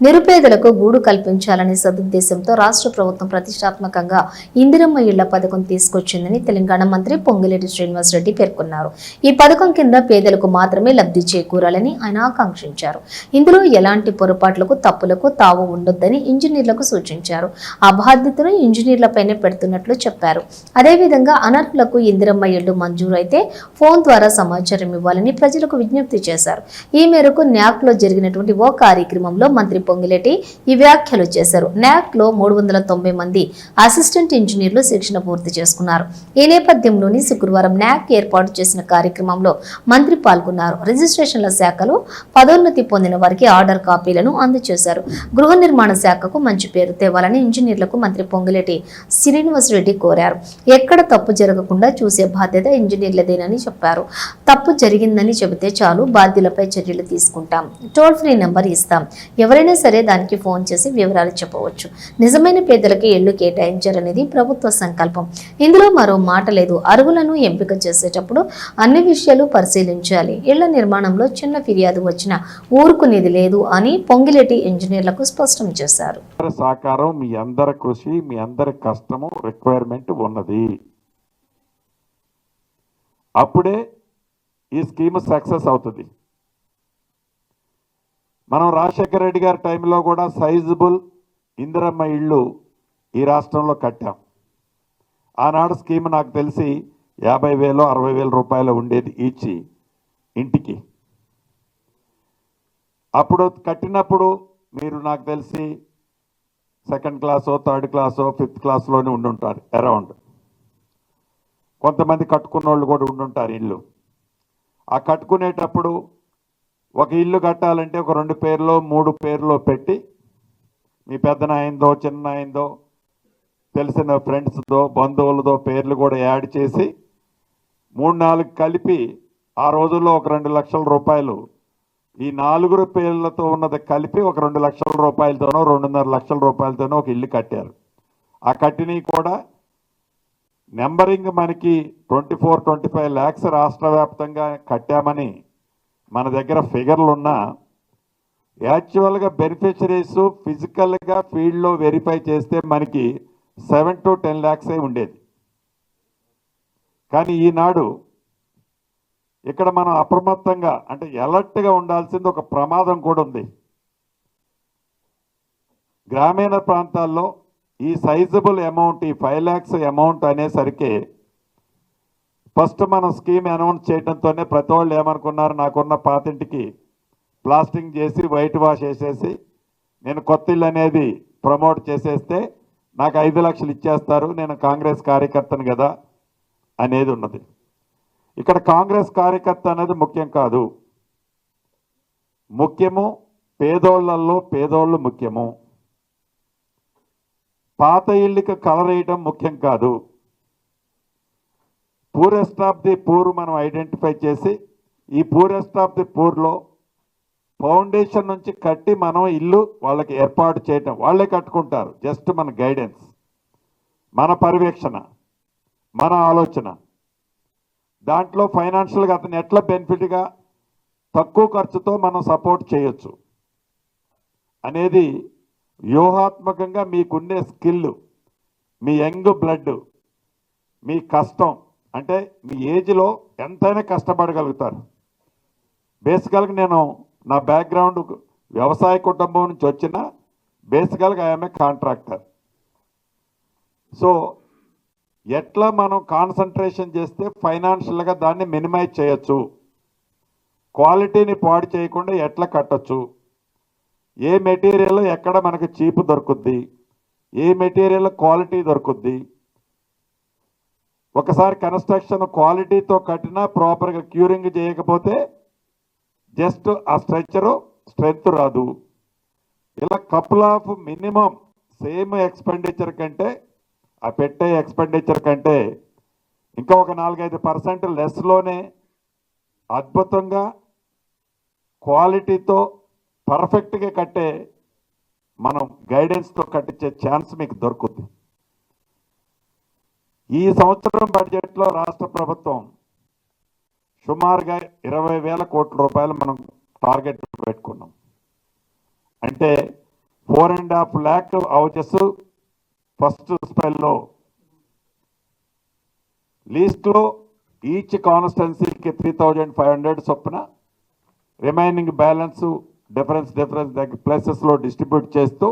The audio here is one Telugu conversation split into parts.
నిరుపేదలకు గూడు కల్పించాలనే సదుద్దేశంతో రాష్ట్ర ప్రభుత్వం ప్రతిష్టాత్మకంగా ఇందిరమ్మ ఇళ్ళ పథకం తీసుకొచ్చిందని తెలంగాణ మంత్రి పొంగిరెడ్డి శ్రీనివాసరెడ్డి పేర్కొన్నారు. ఈ పథకం కింద పేదలకు మాత్రమే లబ్ధి చేకూరాలని ఆయన ఆకాంక్షించారు. ఇందులో ఎలాంటి పొరపాట్లకు తప్పులకు తావు ఉండొద్దని ఇంజనీర్లకు సూచించారు. ఆ బాధ్యతను ఇంజనీర్లపైనే పెడుతున్నట్లు చెప్పారు. అదేవిధంగా అనర్హులకు ఇందిరమ్మ ఇళ్ళు మంజూరు అయితే ఫోన్ ద్వారా సమాచారం ఇవ్వాలని ప్రజలకు విజ్ఞప్తి చేశారు. ఈ మేరకు న్యాక్లో జరిగినటువంటి ఓ కార్యక్రమంలో మంత్రి పొంగిలేటి ఈ వ్యాఖ్యలు చేశారు. న్యాక్లో మూడు వందల తొంభై మంది అసిస్టెంట్ ఇంజనీర్లు శిక్షణ పూర్తి చేసుకున్నారు. ఈ నేపథ్యంలోని శుక్రవారం న్యాక్ ఏర్పాటు చేసిన కార్యక్రమంలో మంత్రి పాల్గొన్నారు. రిజిస్ట్రేషన్ల శాఖలో పదోన్నతి పొందిన వారికి ఆర్డర్ కాపీలను అందజేశారు. గృహ నిర్మాణ శాఖకు మంచి పేరు తేవాలని ఇంజనీర్లకు మంత్రి పొంగిలేటి శ్రీనివాసరెడ్డి కోరారు. ఎక్కడ తప్పు జరగకుండా చూసే బాధ్యత ఇంజనీర్లదేనని చెప్పారు. తప్పు జరిగిందని చెబితే చాలు బాధ్యులపై చర్యలు తీసుకుంటాం. టోల్ ఫ్రీ నెంబర్ ఇస్తాం. ఎవరైనా సరే దానికి ఫోన్ చేసి వివరాలు చెప్పవచ్చు. నిజమైన పేదలకి ఇళ్ళు కేటాయించారనేది ప్రభుత్వ సంకల్పం. ఇందులో మరో మాట లేదు. అరువులను ఎంపిక చేసేటప్పుడు అన్ని విషయాలు పరిశీలించాలి. ఇళ్ళ నిర్మాణంలో చిన్న ఫిర్యాదు వచ్చినా ఊరుకునేది లేదు అని పొంగిరెడ్డి ఇంజనీర్లకు స్పష్టం చేశారు. సహకారం మీ అందరి కృషి మీ అందరి కష్టము రిక్వైర్మెంట్ ఉన్నది. అప్పుడే ఈ స్కీమ్ సక్సెస్ అవుతుంది. మనం రాజశేఖర రెడ్డి గారి టైంలో కూడా సైజబుల్ ఇందిరమ్మ ఇళ్ళు ఈ రాష్ట్రంలో కట్టాం. ఆనాడు స్కీమ్ నాకు తెలిసి యాభై వేలు అరవై వేల రూపాయలు ఉండేది ఈచి ఇంటికి. అప్పుడు కట్టినప్పుడు మీరు నాకు తెలిసి సెకండ్ క్లాసో థర్డ్ క్లాసో ఫిఫ్త్ క్లాస్లోనే ఉండుంటారు అరౌండ్ కొంతమంది కట్టుకున్న వాళ్ళు కూడా ఉండుంటారు ఇల్లు. ఆ కట్టుకునేటప్పుడు ఒక ఇల్లు కట్టాలంటే ఒక రెండు పేర్లో మూడు పేర్లో పెట్టి మీ పెద్ద చిన్నాయందో తెలిసిన ఫ్రెండ్స్తో బంధువులతో పేర్లు కూడా యాడ్ చేసి మూడు నాలుగు కలిపి ఆ రోజుల్లో ఒక రెండు లక్షల రూపాయలు ఈ నాలుగురు పేర్లతో ఉన్నది కలిపి ఒక రెండు లక్షల రూపాయలతోనో రెండున్నర లక్షల రూపాయలతోనో ఒక ఇల్లు కట్టారు. ఆ కట్టినవి కూడా నెంబరింగ్ మనకి twenty four twenty five lakhs రాష్ట్ర వ్యాప్తంగా కట్టామని మన దగ్గర ఫిగర్లు ఉన్నా యాక్చువల్గా బెనిఫిషరీస్ ఫిజికల్గా ఫీల్డ్లో వెరిఫై చేస్తే మనకి సెవెన్ టు టెన్ ల్యాక్సే ఉండేది. కానీ ఈనాడు ఇక్కడ మనం అప్రమత్తంగా అంటే ఎలర్ట్గా ఉండాల్సింది ఒక ప్రమాదం కూడా ఉంది. గ్రామీణ ప్రాంతాల్లో ఈ సైజబుల్ అమౌంట్ ఈ ఫైవ్ ల్యాక్స్ అమౌంట్ అనేసరికి ఫస్ట్ మనం స్కీమ్ అనౌన్స్ చేయడంతోనే ప్రతి వాళ్ళు ఏమనుకున్నారు? నాకున్న పాతింటికి ప్లాస్టింగ్ చేసి వైట్ వాష్ వేసేసి నేను కొత్త ఇల్లు అనేది ప్రమోట్ చేసేస్తే నాకు ఐదు లక్షలు ఇచ్చేస్తారు. నేను కాంగ్రెస్ కార్యకర్తను కదా అనేది ఉన్నది. ఇక్కడ కాంగ్రెస్ కార్యకర్త అనేది ముఖ్యం కాదు. ముఖ్యము పేదోళ్ళలో పేదోళ్ళు ముఖ్యము. పాత ఇల్లుకి కలర్ వేయడం ముఖ్యం కాదు. పూరెస్ట్ ఆఫ్ ది పూర్ మనం ఐడెంటిఫై చేసి ఈ పూరెస్ట్ ఆఫ్ ది పూర్లో ఫౌండేషన్ నుంచి కట్టి మనం ఇల్లు వాళ్ళకి ఏర్పాటు చేయటం వాళ్ళే కట్టుకుంటారు. జస్ట్ మన గైడెన్స్ మన పర్యవేక్షణ. మన ఆలోచన. దాంట్లో ఫైనాన్షియల్గా అతను ఎట్లా బెనిఫిట్గా తక్కువ ఖర్చుతో మనం సపోర్ట్ చేయొచ్చు. అనేది వ్యూహాత్మకంగా మీకుండే స్కిల్ మీ యంగ్ బ్లడ్ మీ కష్టం అంటే మీ ఏజ్లో ఎంతైనా కష్టపడగలుగుతారు. బేసికల్గా నేను నా బ్యాక్గ్రౌండ్ వ్యవసాయ కుటుంబం నుంచి వచ్చిన బేసికల్గా ఐఎమ్ కాంట్రాక్టర్. సో ఎట్లా మనం కాన్సన్ట్రేషన్ చేస్తే ఫైనాన్షియల్గా దాన్ని మినిమైజ్ చేయొచ్చు? క్వాలిటీని పాడు చేయకుండా ఎట్లా కట్టొచ్చు? ఏ మెటీరియల్ ఎక్కడ మనకు చీప్ దొరుకుద్ది? ఏ మెటీరియల్ క్వాలిటీ దొరుకుద్ది? ఒకసారి కన్స్ట్రక్షన్ క్వాలిటీతో కట్టినా ప్రాపర్గా క్యూరింగ్ చేయకపోతే జస్ట్ ఆ స్ట్రక్చరు స్ట్రెంగ్త్ రాదు. ఇలా couple of minimum same expenditure కంటే ఆ పెట్టే ఎక్స్పెండిచర్ కంటే ఇంకా ఒక నాలుగైదు పర్సెంట్ లెస్లోనే అద్భుతంగా క్వాలిటీతో పర్ఫెక్ట్గా కట్టే మనం గైడెన్స్తో కట్టించే ఛాన్స్ మీకు దొరుకుతుంది ఈ సంవత్సరం బడ్జెట్లో రాష్ట్ర ప్రభుత్వం సుమారుగా ఇరవై వేల కోట్ల రూపాయలు మనం టార్గెట్ పెట్టుకున్నాం. అంటే four and half lakh houses first spell. లీస్ట్లో each కాన్స్టెన్సీకి త్రీ థౌజండ్ ఫైవ్ హండ్రెడ్ చొప్పున రిమైనింగ్ బ్యాలెన్స్ డిఫరెన్స్ డిఫరెన్స్ దగ్గర ప్లేసెస్లో డిస్ట్రిబ్యూట్ చేస్తూ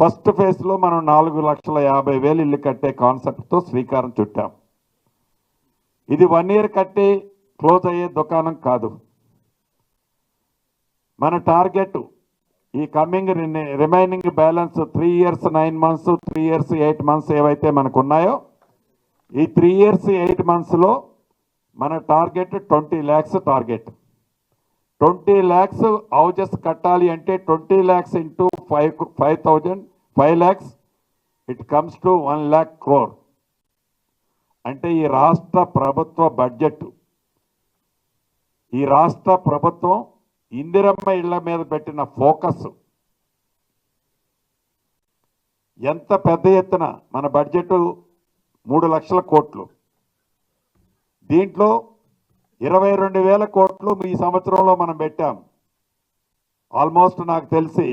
ఫస్ట్ ఫేజ్లో మనం నాలుగు లక్షల యాభై వేలు ఇల్లు కట్టే కాన్సెప్ట్తో శ్రీకారం చుట్టాం. ఇది వన్ ఇయర్ కట్టి క్లోజ్ అయ్యే దుకాణం కాదు. మన టార్గెట్ ఈ coming remaining balance three years nine months three years eight months ఏవైతే మనకు ఉన్నాయో ఈ త్రీ ఇయర్స్ ఎయిట్ మంత్స్లో మన target twenty lakhs target. Twenty lakhs houses కట్టాలి అంటే twenty lakhs into five five thousand five lakhs it comes to one lakh crore అంటే ఈ రాష్ట్ర ప్రభుత్వ బడ్జెట్. ఈ రాష్ట్ర ప్రభుత్వం ఇందిరమ్మ ఇళ్ళ మీద పెట్టిన ఫోకస్. ఎంత పెద్ద ఎత్తున మన బడ్జెట్ మూడు లక్షల కోట్లు. దీంట్లో ఇరవై రెండు వేల కోట్లు ఈ సంవత్సరంలో మనం పెట్టాం. ఆల్మోస్ట్ నాకు తెలిసి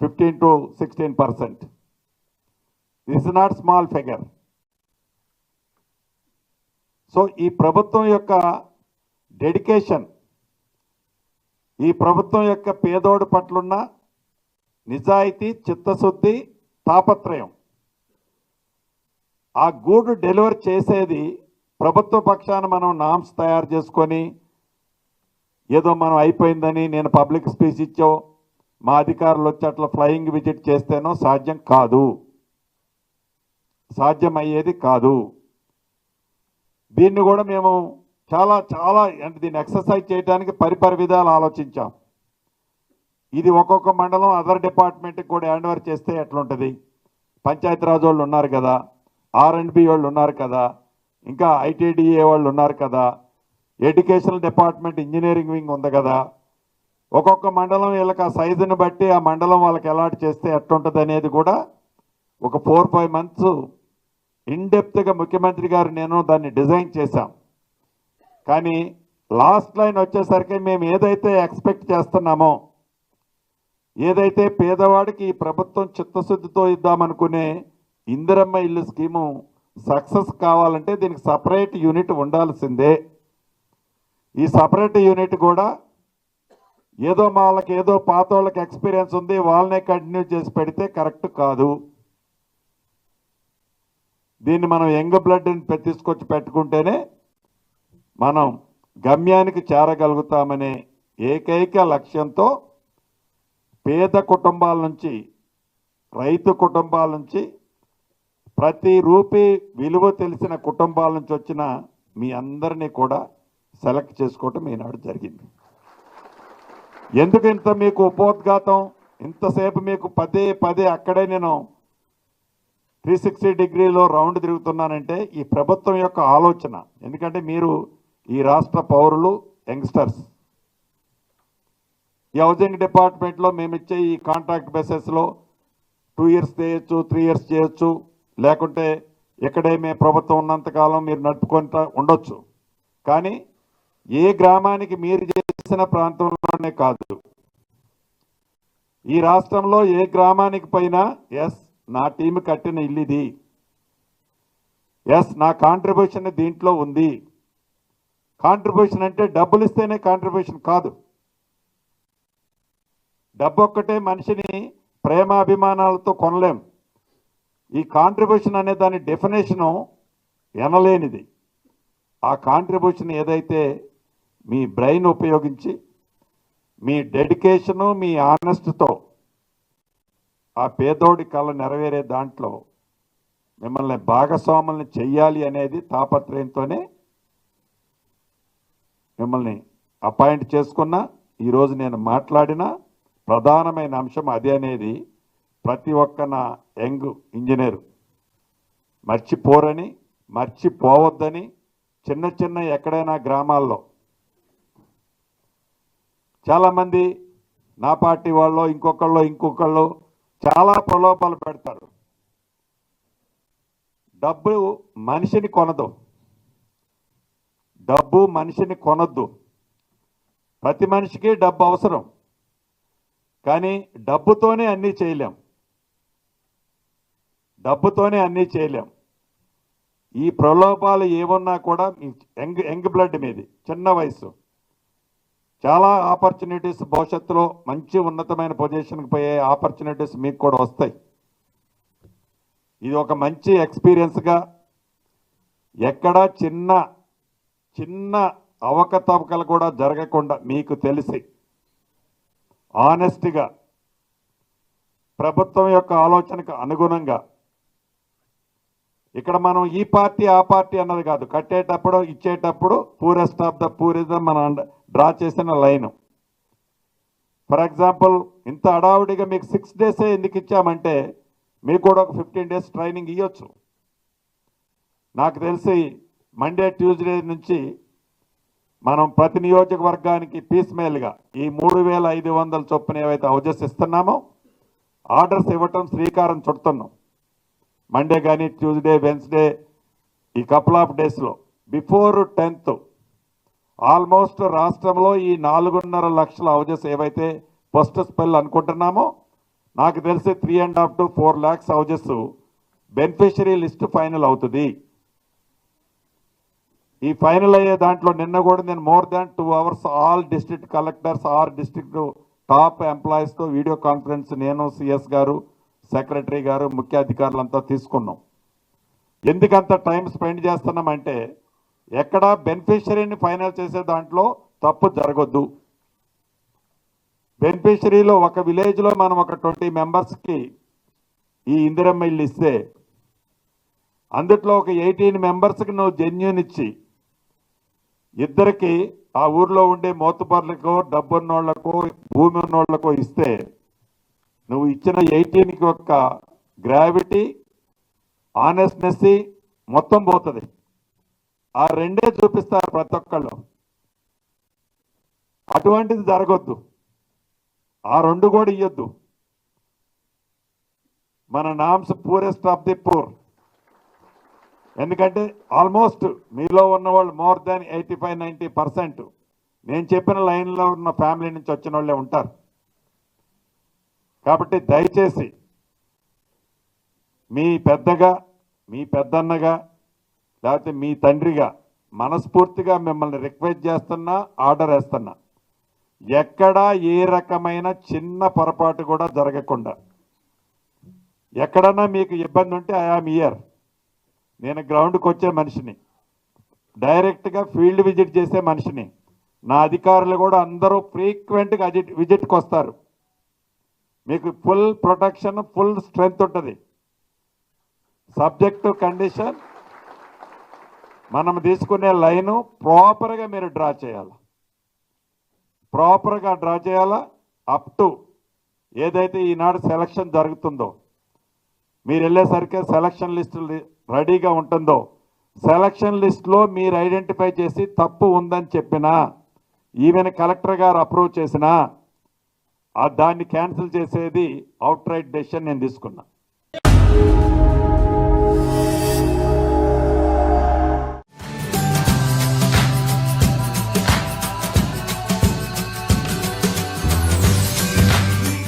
fifteen to sixteen percent this not small figure so ఈ ప్రభుత్వం యొక్క డెడికేషన్ ఈ ప్రభుత్వం యొక్క పేదోడు పట్లున్న నిజాయితీ చిత్తశుద్ధి తాపత్రయం. ఆ గూడు డెలివర్ చేసేది ప్రభుత్వ పక్షాన మనం నామ్స్ తయారు చేసుకొని ఏదో మనం అయిపోయిందని నేను పబ్లిక్ స్పీచ్ ఇచ్చావు మా అధికారులు వచ్చి అట్లా ఫ్లయింగ్ విజిట్ చేస్తేనో సాధ్యం కాదు. సాధ్యం అయ్యేది కాదు. దీన్ని కూడా మేము చాలా చాలా అంటే దీన్ని ఎక్సర్సైజ్ చేయడానికి పరిపరి విధాలు ఆలోచించాం. ఇది ఒక్కొక్క మండలం అదర్ డిపార్ట్మెంట్కి కూడా హ్యాండ్ ఓవర్ చేస్తే ఎట్లుంటుంది? పంచాయతీరాజ్ వాళ్ళు ఉన్నారు కదా ఆర్ అండ్ బి వాళ్ళు ఉన్నారు కదా ఇంకా ఐటీడీఏ వాళ్ళు ఉన్నారు కదా ఎడ్యుకేషనల్ డిపార్ట్మెంట్ ఇంజనీరింగ్ వింగ్ ఉంది కదా ఒక్కొక్క మండలం వీళ్ళకి ఆ సైజుని బట్టి ఆ మండలం వాళ్ళకి అలాట్ చేస్తే ఎట్టుంటుంది అనేది కూడా ఒక ఫోర్ ఫైవ్ మంత్స్ ఇన్డెప్త్గా ముఖ్యమంత్రి గారు నేను దాన్ని డిజైన్ చేశాం. కానీ లాస్ట్ లైన్ వచ్చేసరికి మేము ఏదైతే ఎక్స్పెక్ట్ చేస్తున్నామో ఏదైతే పేదవాడికి ఈ ప్రభుత్వం చిత్తశుద్ధితో ఇద్దామనుకునే ఇందిరమ్మ ఇల్లు స్కీము సక్సెస్ కావాలంటే దీనికి సపరేట్ యూనిట్ ఉండాల్సిందే. ఈ సపరేట్ యూనిట్ కూడా ఏదో మా వాళ్ళకి ఏదో పాత వాళ్ళకి ఎక్స్పీరియన్స్ ఉంది వాళ్ళనే కంటిన్యూ చేసి పెడితే కరెక్ట్ కాదు. దీన్ని మనం యంగ్ బ్లడ్ని తీసుకొచ్చి పెట్టుకుంటేనే మనం గమ్యానికి చేరగలుగుతామనే ఏకైక లక్ష్యంతో పేద కుటుంబాల నుంచి రైతు కుటుంబాల నుంచి ప్రతి రూపీ విలువ తెలిసిన కుటుంబాల నుంచి వచ్చిన మీ అందరినీ కూడా సెలెక్ట్ చేసుకోవటం ఈనాడు జరిగింది. ఎందుకు ఇంత మీకు ఉపోద్ఘాతం? ఇంతసేపు మీకు పదే పదే అక్కడే నేను త్రీ సిక్స్టీ డిగ్రీలో రౌండ్ తిరుగుతున్నానంటే ఈ ప్రభుత్వం యొక్క ఆలోచన. ఎందుకంటే మీరు ఈ రాష్ట్ర పౌరులు యంగ్స్టర్స్. ఈ హౌసింగ్ డిపార్ట్మెంట్లో మేము ఇచ్చే ఈ కాంట్రాక్ట్ బేసిస్లో టూ ఇయర్స్ చేయొచ్చు త్రీ ఇయర్స్ చేయొచ్చు. లేకుంటే ఇక్కడే మేము ప్రభుత్వం ఉన్నంతకాలం మీరు నడుపుకుంటా ఉండొచ్చు. కానీ ఏ గ్రామానికి మీరు చేసిన ప్రాంతంలోనే కాదు. ఈ రాష్ట్రంలో ఏ గ్రామానికి పోయినా ఎస్ నా టీం కట్టిన ఇల్లు ఇది. ఎస్ నా కాంట్రిబ్యూషన్ దీంట్లో ఉంది. కాంట్రిబ్యూషన్ అంటే డబ్బులు ఇస్తేనే కాంట్రిబ్యూషన్ కాదు. డబ్బు ఒక్కటే మనిషిని ప్రేమాభిమానాలతో కొనలేం. ఈ కాంట్రిబ్యూషన్ అనే దాని డెఫినేషను ఎనలేనిది. ఆ కాంట్రిబ్యూషన్ ఏదైతే మీ బ్రెయిన్ ఉపయోగించి మీ డెడికేషను మీ ఆనెస్ట్తో ఆ పేదోడి కళ నెరవేరే దాంట్లో మిమ్మల్ని భాగస్వాములను చెయ్యాలి అనేది తాపత్రయంతోనే మిమ్మల్ని అపాయింట్ చేసుకున్న ఈరోజు నేను మాట్లాడిన ప్రధానమైన అంశం అదే అనేది ప్రతి ఒక్క నా యంగ్ ఇంజనీర్. మర్చిపోరని మర్చిపోవద్దని చిన్న చిన్న ఎక్కడైనా గ్రామాల్లో చాలామంది నా పార్టీ వాళ్ళు ఇంకొకళ్ళు ఇంకొకళ్ళు చాలా ప్రలోభాలు పెడతారు. డబ్బు మనిషిని కొనదు. డబ్బు మనిషిని కొనద్దు. ప్రతి మనిషికి డబ్బు అవసరం. కానీ డబ్బుతోనే అన్నీ చేయలేం. డబ్బుతోనే అన్నీ చేయలేం. ఈ ప్రలోభాలు ఏమున్నా కూడా యంగ్ యంగ్ బ్లడ్ మీది చిన్న వయసు చాలా ఆపర్చునిటీస్ భవిష్యత్తులో మంచి ఉన్నతమైన పొజిషన్కి పోయే ఆపర్చునిటీస్ మీకు కూడా వస్తాయి. ఇది ఒక మంచి ఎక్స్పీరియన్స్గా ఎక్కడా చిన్న చిన్న అవకతవకలు కూడా జరగకుండా మీకు తెలిసి ఆనెస్ట్గా ప్రభుత్వం యొక్క ఆలోచనకు అనుగుణంగా ఇక్కడ మనం ఈ పార్టీ ఆ పార్టీ అన్నది కాదు కట్టేటప్పుడు ఇచ్చేటప్పుడు పూరెస్ట్ ఆఫ్ ద పూరిజం మనం డ్రా చేసిన లైన్. ఫర్ ఎగ్జాంపుల్ ఇంత అడావుడిగా మీకు సిక్స్ డేసే ఎందుకు ఇచ్చామంటే మీకు కూడా ఒక ఫిఫ్టీన్ డేస్ ట్రైనింగ్ ఇవ్వచ్చు నాకు తెలిసి మండే ట్యూస్డే నుంచి మనం ప్రతి నియోజకవర్గానికి పీస్ మేల్గా ఈ మూడు వేల ఐదు వందల చొప్పున ఏవైతే హౌజెస్ ఇస్తున్నామో ఆర్డర్స్ ఇవ్వటం శ్రీకారం చుడుతున్నాం. మండే కానీ ట్యూస్డే వెన్స్డే ఈ కపుల్ ఆఫ్ డేస్లో బిఫోర్ టెన్త్ ఆల్మోస్ట్ రాష్ట్రంలో ఈ నాలుగున్నర లక్షల హౌజెస్ ఏవైతే ఫస్ట్ స్పెల్ అనుకుంటున్నామో నాకు తెలిసి three and half to four lakhs houses beneficiary list final అవుతుంది. ఈ ఫైనల్ అయ్యే దాంట్లో నిన్న కూడా నేను more than two hours all district collectors or district top ఎంప్లాయీస్తో video conference నేను సిఎస్ గారు సెక్రటరీ గారు ముఖ్య అధికారులంతా తీసుకున్నాం. ఎందుకంత టైం స్పెండ్ చేస్తున్నామంటే ఎక్కడ బెనిఫిషరీని ఫైనల్ చేసే దాంట్లో తప్పు జరగొద్దు. బెనిఫిషరీలో ఒక విలేజ్లో మనం ఒక ట్వంటీ మెంబర్స్కి ఈ ఇందిరమ్మ ఇల్లు ఇస్తే అందుట్లో ఒక ఎయిటీన్ మెంబర్స్కి నువ్వు జెన్యున్ ఇచ్చి ఇద్దరికి ఆ ఊర్లో ఉండే మోతుబర్లకో డబ్బున్నోళ్ళకో భూమి ఉన్నోళ్ళకో ఇస్తే నువ్వు ఇచ్చిన ఎయిటీన్కి యొక్క గ్రావిటీ ఆనెస్ట్నెస్ మొత్తం పోతుంది. ఆ రెండే చూపిస్తారు ప్రతి ఒక్కళ్ళు. అటువంటిది జరగొద్దు. ఆ రెండు కూడా ఇయ్యొద్దు. మన norms poorest of the poor. ఎందుకంటే ఆల్మోస్ట్ మీలో ఉన్న వాళ్ళు more than eighty five ninety percent నేను చెప్పిన లైన్లో ఉన్న ఫ్యామిలీ నుంచి వచ్చిన వాళ్ళే ఉంటారు. కాబట్టి దయచేసి మీ పెద్దగా మీ పెద్దన్నగా లేకపోతే మీ తండ్రిగా మనస్ఫూర్తిగా మిమ్మల్ని రిక్వెస్ట్ చేస్తున్నా ఆర్డర్ వేస్తున్నా. ఎక్కడా ఏ రకమైన చిన్న పొరపాటు కూడా జరగకుండా. ఎక్కడన్నా మీకు ఇబ్బంది ఉంటే ఐఆమ్ ఇయర్ నేను గ్రౌండ్కి వచ్చే మనిషిని. డైరెక్ట్గా ఫీల్డ్ విజిట్ చేసే మనిషిని. నా అధికారులు కూడా అందరూ ఫ్రీక్వెంట్గా విజిట్ విజిట్కి వస్తారు. మీకు ఫుల్ ప్రొటెక్షన్ ఫుల్ స్ట్రెంగ్త్ ఉంటుంది. సబ్జెక్టు కండిషన్ మనం తీసుకునే లైను ప్రాపర్గా మీరు డ్రా చేయాలి. ప్రాపర్గా డ్రా చేయాలా? అప్ టు ఏదైతే ఈనాడు సెలక్షన్ జరుగుతుందో మీరు వెళ్ళేసరికి సెలక్షన్ లిస్టు రెడీగా ఉంటుందో సెలక్షన్ లిస్ట్లో మీరు ఐడెంటిఫై చేసి తప్పు ఉందని చెప్పినా ఈవెన్ కలెక్టర్ గారు అప్రూవ్ చేసినా ఆ దాన్ని క్యాన్సిల్ చేసేది అవుట్ రైట్ డెసిషన్ నేను తీసుకున్నా.